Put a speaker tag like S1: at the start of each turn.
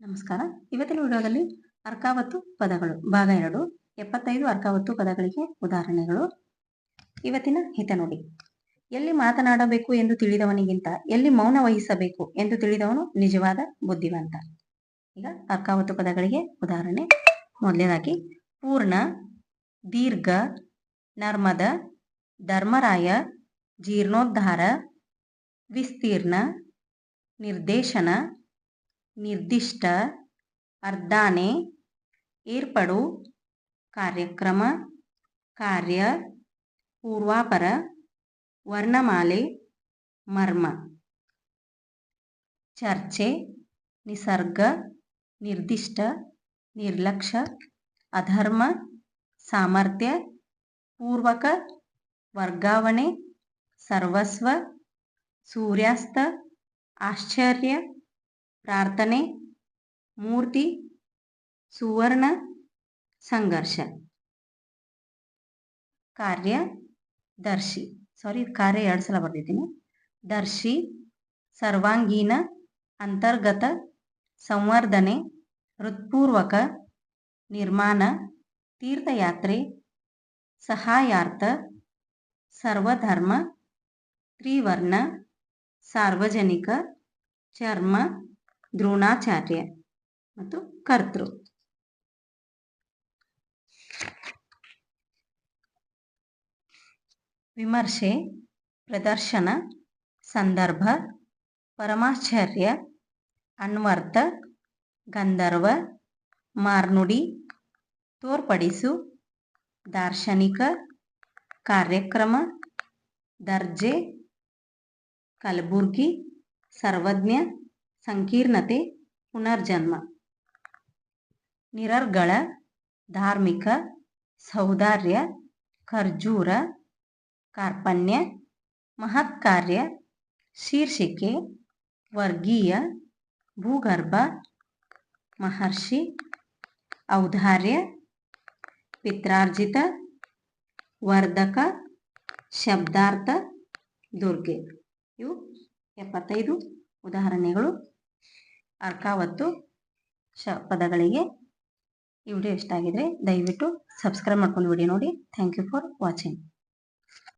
S1: ನಮಸ್ಕಾರ. ಇವತ್ತಿನ ವಿಡಿಯೋದಲ್ಲಿ ಅರ್ಕಾವತ್ತು ಪದಗಳು, ಭಾಗ ಎರಡು, ಎಪ್ಪತ್ತೈದು ಅರ್ಕಾವತ್ತು ಪದಗಳಿಗೆ ಉದಾಹರಣೆಗಳು. ಇವತ್ತಿನ ಹಿತ ನೋಡಿ. ಎಲ್ಲಿ ಮಾತನಾಡಬೇಕು ಎಂದು ತಿಳಿದವನಿಗಿಂತ, ಎಲ್ಲಿ ಮೌನ ವಹಿಸಬೇಕು ಎಂದು ತಿಳಿದವನು ನಿಜವಾದ ಬುದ್ಧಿವಂತ. ಈಗ ಅರ್ಕಾವತ್ತು ಪದಗಳಿಗೆ ಉದಾಹರಣೆ. ಮೊದಲನೇದಾಗಿ, ಪೂರ್ಣ, ದೀರ್ಘ, ನರ್ಮದ, ಧರ್ಮರಾಯ, ಜೀರ್ಣೋದ್ಧಾರ, ವಿಸ್ತೀರ್ಣ, ನಿರ್ದೇಶನ ನಿರ್ದಿಷ್ಟ ಅರ್ಧಾನೆ ಏರ್ಪಡು ಕಾರ್ಯಕ್ರಮ, ಕಾರ್ಯ, ಪೂರ್ವಾಪರ, ವರ್ಣಮಾಲೆ, ಮರ್ಮ. ಚರ್ಚೆ, ನಿಸರ್ಗ, ನಿರ್ದಿಷ್ಟ, ನಿರ್ಲಕ್ಷ್ಯ, ಅಧರ್ಮ, ಸಾಮರ್ಥ್ಯ, ಪೂರ್ವಕ, ವರ್ಗಾವಣೆ, ಸರ್ವಸ್ವ, ಸೂರ್ಯಾಸ್ತ, ಆಶ್ಚರ್ಯ ಪ್ರಾರ್ಥನೆ, ಮೂರ್ತಿ, ಸುವರ್ಣ, ಸಂಘರ್ಷ. ಕಾರ್ಯ, ದರ್ಶಿ. ಸಾರಿ ಕಾರ್ಯ ಎರಡು ಸಲ ಬರ್ದಿದ್ದೀನಿ. ದರ್ಶಿ, ಸರ್ವಾಂಗೀನ, ಅಂತರ್ಗತ, ಸಂವರ್ಧನೆ, ಹೃತ್ಪೂರ್ವಕ, ನಿರ್ಮಾಣ, ತೀರ್ಥಯಾತ್ರೆ, ಸಹಾಯಾರ್ಥ, ಸರ್ವಧರ್ಮ, ತ್ರಿವರ್ಣ, ಸಾರ್ವಜನಿಕ, ಚರ್ಮ ದ್ರೋಣಾಚಾರ್ಯ ಮತ್ತು ಕರ್ತೃ. ವಿಮರ್ಶೆ, ಪ್ರದರ್ಶನ, ಸಂದರ್ಭ, ಪರಮಾಶ್ಚರ್ಯ, ಅನ್ವರ್ಥ, ಗಂಧರ್ವ, ಮಾರ್ನುಡಿ, ತೋರ್ಪಡಿಸು, ದಾರ್ಶನಿಕ, ಕಾರ್ಯಕ್ರಮ, ದರ್ಜೆ, ಕಲಬುರ್ಗಿ, ಸರ್ವಜ್ಞ ಸಂಕೀರ್ಣತೆ, ಪುನರ್ಜನ್ಮ. ನಿರರ್ಗಳ, ಧಾರ್ಮಿಕ, ಸೌದಾರ್ಯ, ಖರ್ಜೂರ, ಕಾರ್ಪಣ್ಯ, ಮಹತ್ಕಾರ್ಯ, ಶೀರ್ಷಿಕೆ, ವರ್ಗೀಯ, ಭೂಗರ್ಭ, ಮಹರ್ಷಿ, ಔದಾರ್ಯ, ಪಿತ್ರಾರ್ಜಿತ, ವರ್ಧಕ, ಶಬ್ದಾರ್ಥ, ದುರ್ಗೆ. ಇವು ಎಪ್ಪತ್ತೈದು ಉದಾಹರಣೆಗಳು ಅರ್ಕಾವತ್ತು ಶ ಪದಗಳಿಗೆ ಈ ವಿಡಿಯೋ ಇಷ್ಟ ಆಗಿದ್ರೆ ದಯವಿಟ್ಟು ಸಬ್ಸ್ಕ್ರೈಬ್ ಮಾಡ್ಕೊಂಡು ವಿಡಿಯೋ ನೋಡಿ. Thank you for watching